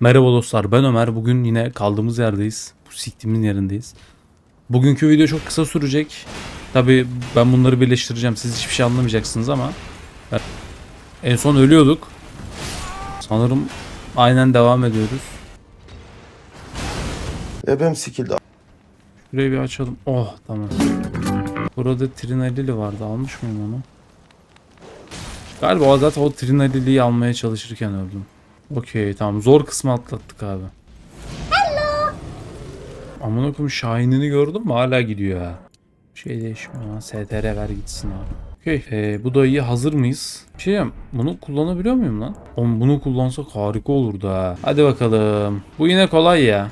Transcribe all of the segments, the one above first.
Merhaba dostlar ben Ömer. Bugün yine kaldığımız yerdeyiz. Bu siktimin yerindeyiz. Bugünkü video çok kısa sürecek. Tabi ben bunları birleştireceğim. Siz hiçbir şey anlamayacaksınız ama. En son ölüyorduk. Sanırım aynen devam ediyoruz. Ebem sikildi. Şurayı bir açalım. Oh tamam. Burada Trinalili vardı. Almış mıyım onu? Galiba o zaten o Trinalili'yi almaya çalışırken öldüm. Okey tamam. Zor kısmı atlattık abi. Hello. Amına koyayım Şahin'ini gördün mü? Hala gidiyor ha. Şey değişmiyor ha. STR ver gitsin abi. Okey. Ee, bu da iyi. Hazır mıyız? Bir şey diyeyim, Bunu kullanabiliyor muyum lan? Oğlum bunu kullansak harika olurdu ha. Hadi bakalım. Bu yine kolay ya.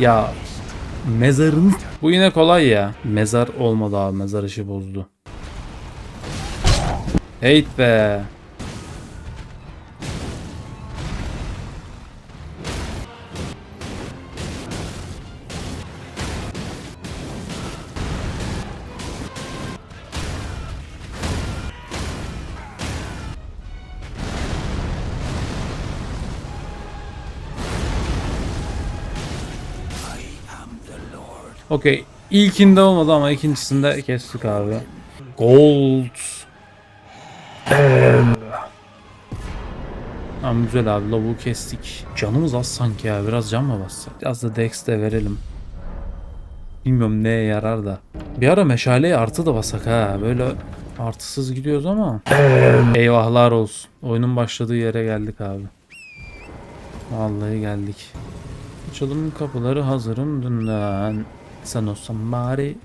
Ya mezarın bu yine kolay ya. Mezar olmadı abi. Mezar işi bozdu. Heyt be. Okey. İlkinde olmadı ama ikincisinde kestik abi. Gold. Tamam güzel abi lavuğu kestik. Canımız az sanki ya biraz can mı bassak? Biraz da dex de verelim. Bilmiyorum neye yarar da. Bir ara meşaleye artı da basak ha. Böyle artısız gidiyoruz ama. Eyvahlar olsun. Oyunun başladığı yere geldik abi. Vallahi geldik. Açalım kapıları hazırım dünden. Sen olsan bari.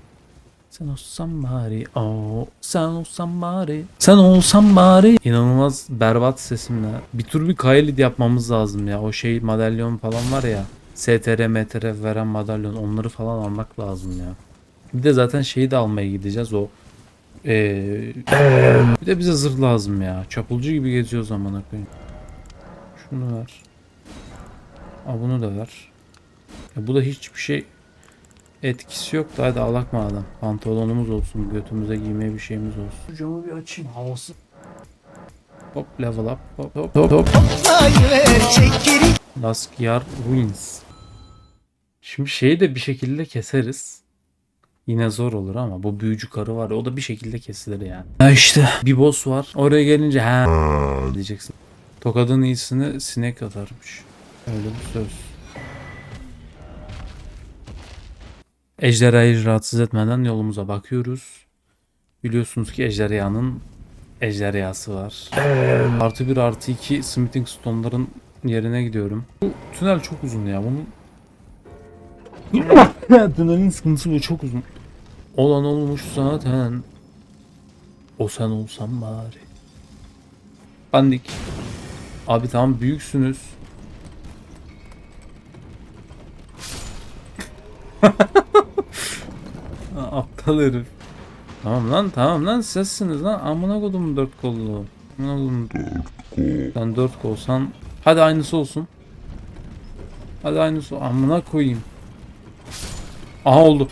Sen olsan bari. Oh, sen olsan bari. Sen olsan bari. İnanılmaz berbat sesimle. Bir tur bir Kaelid yapmamız lazım ya. O şey madalyon falan var ya. STR, MTR veren madalyon. Onları falan almak lazım ya. Bir de zaten şeyi de almaya gideceğiz o. Ee, bir de bize zırh lazım ya. Çapulcu gibi geziyoruz amına koyayım. Şunu ver. Aa, bunu da ver. Ya bu da hiçbir şey etkisi yok da hadi alak madem. Pantolonumuz olsun, götümüze giymeye bir şeyimiz olsun. Camı bir açayım havası. Hop level up. Hop hop hop hop. Last Yar Ruins. Şimdi şeyi de bir şekilde keseriz. Yine zor olur ama bu büyücü karı var ya o da bir şekilde kesilir yani. Ha işte bir boss var. Oraya gelince ha diyeceksin. Tokadın iyisini sinek atarmış. Öyle bir söz. Ejderhayı rahatsız etmeden yolumuza bakıyoruz. Biliyorsunuz ki ejderhanın ejderhası var. Artı bir artı iki smithing stone'ların yerine gidiyorum. Bu tünel çok uzun ya. Bunun Tünelin sıkıntısı bu çok uzun. Olan olmuş zaten. O sen olsan bari. Bandik. Abi tamam büyüksünüz. Aptal herif. Tamam lan tamam lan sessiniz lan. Amına kodum dört kollu. Amına kodum dört kol. Sen dört kolsan. Hadi aynısı olsun. Hadi aynısı. Amına koyayım. Aha oldu.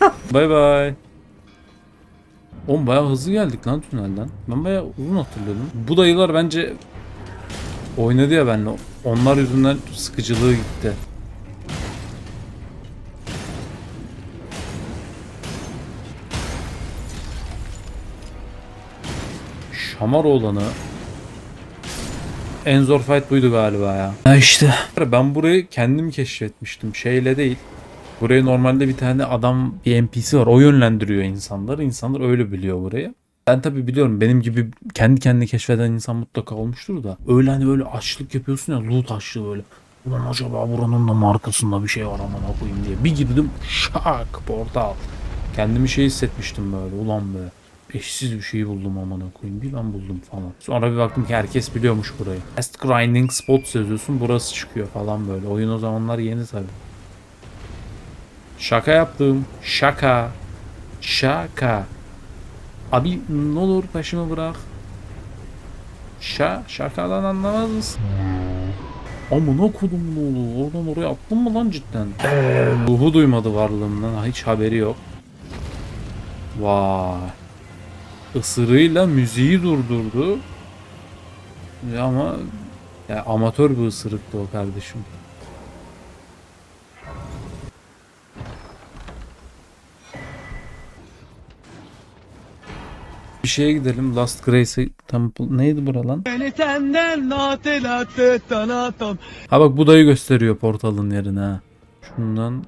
bay bay. Oğlum bayağı hızlı geldik lan tünelden. Ben bayağı uzun hatırlıyordum. Bu dayılar bence oynadı ya benimle. Onlar yüzünden sıkıcılığı gitti. Şamar olanı en zor fight buydu galiba ya. Ha işte. Ben burayı kendim keşfetmiştim. Şeyle değil. Buraya normalde bir tane adam bir NPC var. O yönlendiriyor insanları. İnsanlar öyle biliyor burayı. Ben tabi biliyorum benim gibi kendi kendine keşfeden insan mutlaka olmuştur da. Öyle hani öyle açlık yapıyorsun ya loot açlığı böyle. Ulan acaba buranın da markasında bir şey var aman koyayım diye. Bir girdim şak portal. Kendimi şey hissetmiştim böyle ulan be. Eşsiz bir şey buldum amına koyayım. Bir ben buldum falan. Sonra bir baktım ki herkes biliyormuş burayı. Best grinding spot yazıyorsun burası çıkıyor falan böyle. Oyun o zamanlar yeni tabi. Şaka yaptım. Şaka. Şaka. Abi ne olur peşimi bırak. Şa şakadan anlamaz mısın? Amına kodum ne oldu? Oradan oraya attın mı lan cidden? Ruhu duymadı varlığımdan. Hiç haberi yok. Vay. Isırığıyla müziği durdurdu. Ama ya amatör bir ısırıktı o kardeşim. Bir şeye gidelim. Last Grace Temple. Neydi bura lan? Beni senden tanatam. Ha bak bu dayı gösteriyor portalın yerini ha. Şundan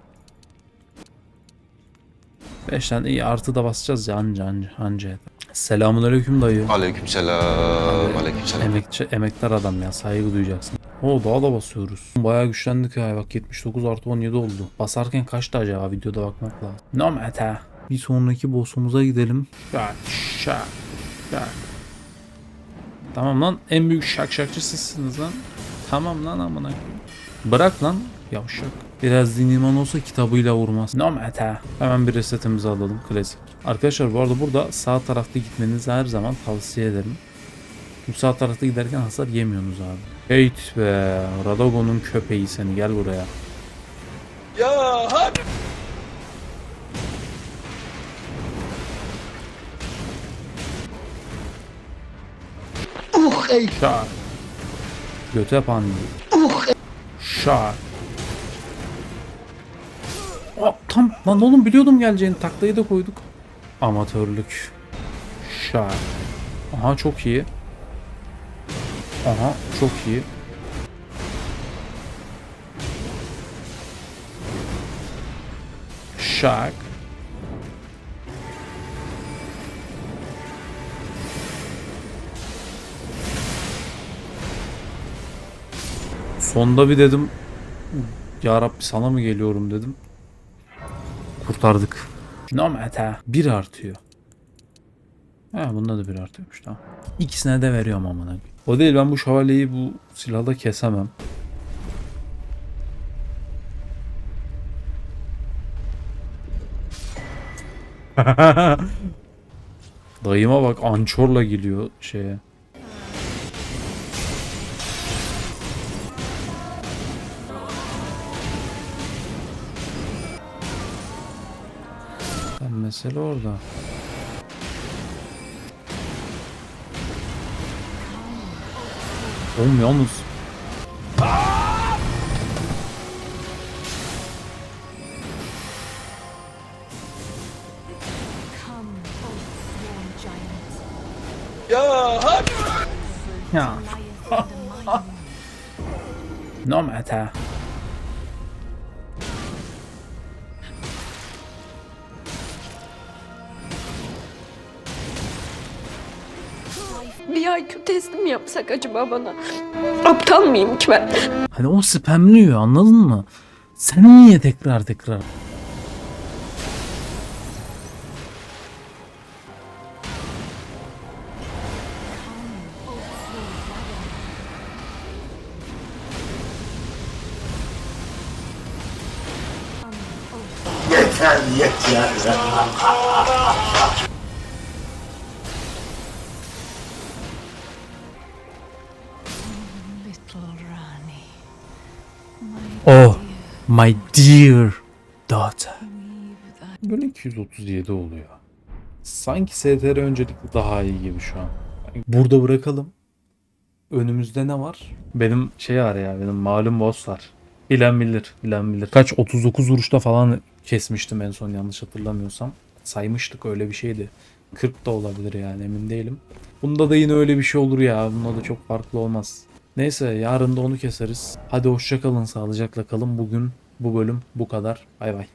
5 tane iyi artı da basacağız ya anca anca anca. Selamun aleyküm dayı. Aleykümselam. Aleykümselam. Emekçi, emektar adam ya saygı duyacaksın. O daha da basıyoruz. Bayağı güçlendik ya bak 79 artı 17 oldu. Basarken kaçtı acaba videoda bakmak lazım. No matter. Bir sonraki boss'umuza gidelim. Şak şak şak. Tamam lan en büyük şak şakçı sizsiniz lan. Tamam lan amına. Bırak lan yavşak. Biraz din iman olsa kitabıyla vurmaz. No matter. Hemen bir resetimizi alalım klasik. Arkadaşlar bu arada burada sağ tarafta gitmenizi her zaman tavsiye ederim. Bu sağ tarafta giderken hasar yemiyorsunuz abi. Heyt be. Radagon'un köpeği seni gel buraya. Ya hadi. Şak. Göte pandı. Şak. Aa, tam lan oğlum biliyordum geleceğini taklayı da koyduk. Amatörlük. Şak. Aha çok iyi. Aha çok iyi. Şak. Sonda bir dedim Ya Rabbi sana mı geliyorum dedim. Kurtardık. No matter. Bir artıyor. Ha bunda da bir artıyormuş tamam. İkisine de veriyorum amına. O değil ben bu şövalyeyi bu silahla kesemem. Dayıma bak ançorla geliyor şeye. Sen mesele orada. Oğlum yalnız Ya hadi. ya no matter. Bir IQ testi mi yapsak acaba bana? Aptal mıyım ki ben? Hani o spamliyor anladın mı? Sen niye tekrar tekrar? little Oh my dear daughter. Böyle 237 oluyor. Sanki STR öncelikli daha iyi gibi şu an. Burada bırakalım. Önümüzde ne var? Benim şey var ya benim malum boss var. Bilen bilir, bilen bilir. Kaç 39 vuruşta falan kesmiştim en son yanlış hatırlamıyorsam. Saymıştık öyle bir şeydi. 40 da olabilir yani emin değilim. Bunda da yine öyle bir şey olur ya. Bunda da çok farklı olmaz. Neyse yarın da onu keseriz. Hadi hoşça kalın sağlıcakla kalın. Bugün bu bölüm bu kadar. Bay bay.